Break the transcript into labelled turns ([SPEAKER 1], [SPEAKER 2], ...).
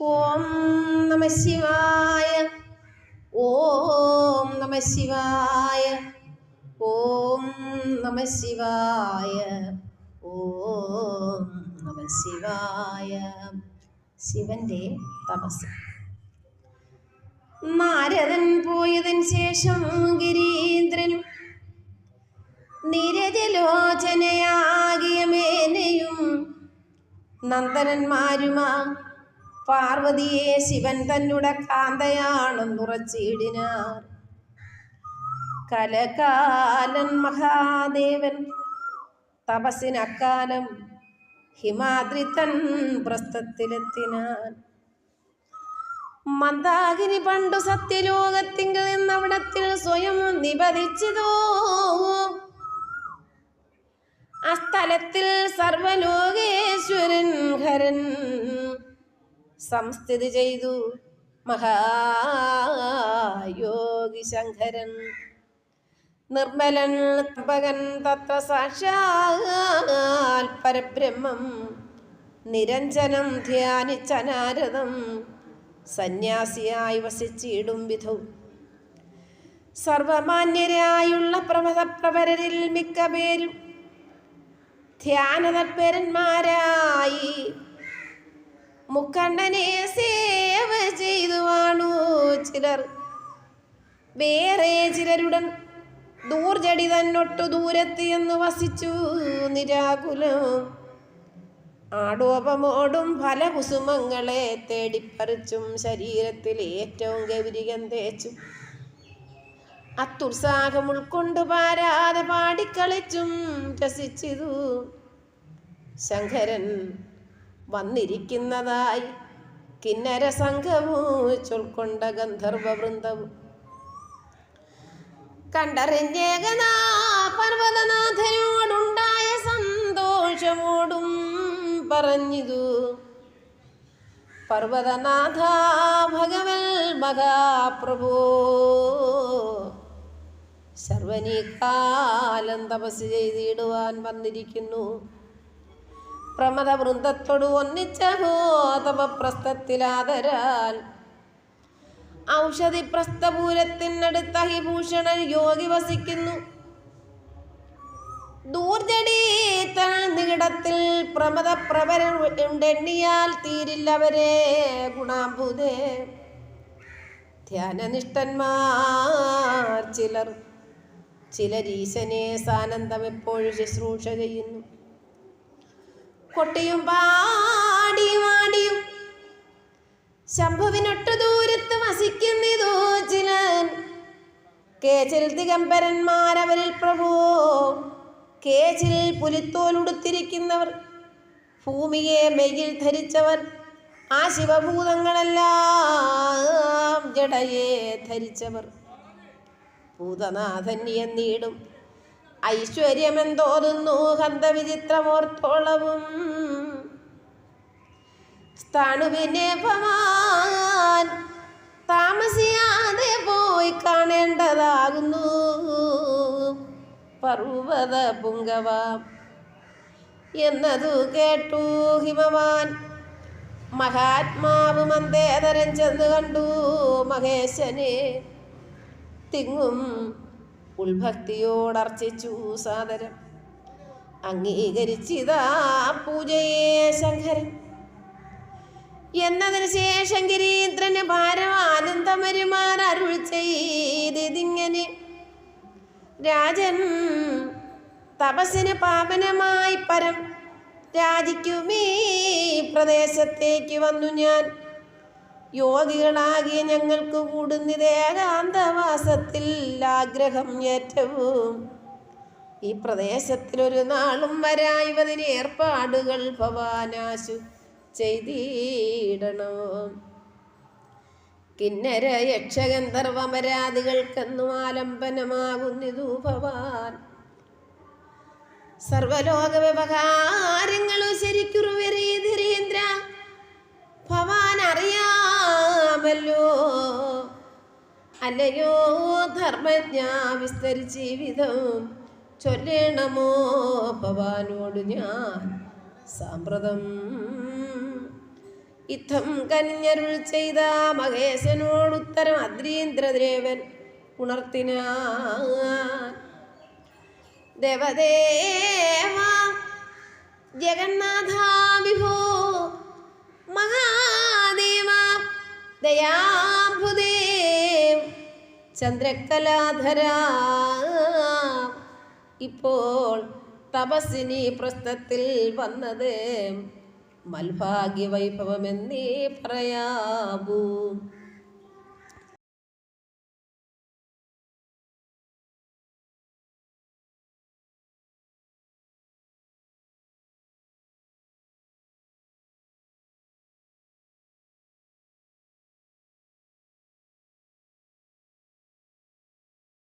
[SPEAKER 1] ഓം നമ ശിവായ. ഓം നമ ശിവായ. ഓം നമ ശിവായ. ഓം നമ ശിവായ. ശിവന്റെ തപസ്. നാരദൻ പോയതിന് ശേഷം ഗിരീന്ദ്രനും നിരജലോചനയാകിയ മേനയും നന്ദനന്മാരുമാ പാർവതിയെ ശിവൻ തന്നുടെ കാന്തയാണെന്നുറച്ചിടിനാർ കലകാലൻ മഹാദേവൻ തപസ്സിനക്കാലം ഹിമാദ്രിത്തൻ പ്രസ്ഥത്തിലെത്തിനാൻ മന്ദാകിനി പണ്ടു സത്യലോകത്തിങ്കിൽ നിന്നവിടത്തിൽ സ്വയം നിപതിച്ചതോ ആ സ്ഥലത്തിൽ സർവലോകേശ്വരൻ ഹരൻ. സംസ്ഥിതി ചെയ്തു. മഹായോഗി ശങ്കരൻ. നിർമ്മലൻ തപകൻ തത്വസാക്ഷാൽ പരബ്രഹ്മം. നിരഞ്ജനം ധ്യാനിച്ചനാരദം സന്യാസിയായി വസിച്ചിടും വിധവും സർവമാന്യരായുള്ള പ്രമഥപ്രവരരിൽ മിക്ക പേരും ധ്യാനതത്പരന്മാരായി മുക്കണ്ണനെ സേവ ചെയ്തു വാണു ചിലർ. വേറെ ചിലരുടൻ ദൂർജടി തന്നൊട്ടു ദൂരത്ത് എന്ന് വസിച്ചു നിരാകുലം. ആടോപമോടും ഫലകുസുമങ്ങളെ തേടിപ്പറിച്ചും ശരീരത്തിൽ ഏറ്റവും ഗൗരികം തേച്ചു. അത്യുത്സാഹം ഉൾക്കൊണ്ടു പാരാതെ പാടിക്കളിച്ചും രസിച്ചിതു. ശങ്കരൻ വന്നിരിക്കുന്നതായി കിന്നര സംഘവും ചൊൽക്കൊണ്ട ഗന്ധർവ വൃന്ദവും കണ്ടറിഞ്ഞേകനാ പർവതനാഥനോടുണ്ടായ സന്തോഷമോടും പറഞ്ഞിതു. പർവതനാഥ ഭഗവൽ മഹാപ്രഭോ. സർവനീകാലം തപസ് ചെയ്തിടുവാൻ വന്നിരിക്കുന്നു. പ്രമദ വൃന്ദത്തോട് ഒന്നിച്ചഹോ തപപ്രസ്ഥത്തിലാദരാൽ ഔഷധി പ്രസ്ഥപൂരത്തിനടുത്ത ഹിഭൂഷണൻ യോഗി വസിക്കുന്നു. ദൂർജടി നികിടത്തിൽ പ്രമദ ഉണ്ടെണ്ണിയാൽ തീരില്ലവരെ ഗുണാംബുദേ. ധ്യാനനിഷ്ഠന്മാർ ചിലർ ചിലരീശനെ സാനന്ദം എപ്പോഴും ശുശ്രൂഷ ചെയ്യുന്നു. കൊട്ടിയും പാടിയും ആടിയും ശംഭുവിനൊട്ടു ദൂരത്ത് വസിക്കുന്നിതോ ചിലൻ കേച്ചിൽ ദിഗംബരന്മാരവരിൽ പ്രഭു. കേച്ചിൽ പുലിത്തോലുടുത്തിരിക്കുന്നവർ ഭൂമിയെ മെയ്യിൽ ധരിച്ചവർ. ആ ശിവഭൂതങ്ങളെല്ലാം ജടയെ ധരിച്ചവർ. ഭൂതനാഥൻ എന്നീടും ഐശ്വര്യമെന്തോതുന്നു ഹന്തവിചിത്രമോർത്തോളവും സ്ഥാണുവിനെ ഭവാൻ താമസിയാതെ പോയി കാണേണ്ടതാകുന്നു. പർവത പുങ്കവ എന്നതു കേട്ടു ഹിമവാൻ. മഹാത്മാവ് മന്ദേതരം ചെന്ന് കണ്ടു മഹേശനെ. തിങ്ങും ഉൾഭക്തിയോടർച്ചിച്ചു സാദരം. അംഗീകരിച്ചിതാ പൂജയെ ശങ്കരൻ. എന്നതിന് ശേഷം ഗിരീന്ദ്രന് ഭാരവാനന്ദമരുമാർ അരുൾ ചെയ്തിങ്ങനെ രാജൻ തപസ്സിന് പാവനമായി പരം രാജിക്കുമീ പ്രദേശത്തേക്ക് വന്നു ഞാൻ. യോഗികളാകിയ ഞങ്ങൾക്ക് കൂടുന്നത് ഏകാന്തവാസത്തിൽ ആഗ്രഹം ഏറ്റവും. ഈ പ്രദേശത്തിൽ ഒരു നാളും വരായവതിന് ഏർപ്പാടുകൾ ഭവാനാശു ചെയ്തിടണം. കിന്നര യക്ഷഗന്ധർവമരാദികൾക്കെന്നും ആലംബനമാകുന്നിതു ഭവാൻ. സർവലോക വ്യവഹാരങ്ങളും ശരിക്കുറുവരീന്ദ്ര അല്ലയോ ധർമ്മജ്ഞ ജീവിതം. ചൊല്ലണമോ ഭവാനോട് ഞാൻ സാമ്പ്രതം. യുദ്ധം കനിഞ്ഞരുൾ ചെയ്ത മഹേശനോട് ഉത്തരം അദ്രീന്ദ്രദേവൻ ഉണർത്തിന ദേവദേവ ജഗന്നാഥ വിഭോ മഹാദേവ ദയാഭുദേ ചന്ദ്രകലാധര. ഇപ്പോൾ തപസ്സിനി പ്രശ്നത്തിൽ വന്നത് മൽഭാഗ്യ വൈഭവമെന്നേ പറയാവൂ.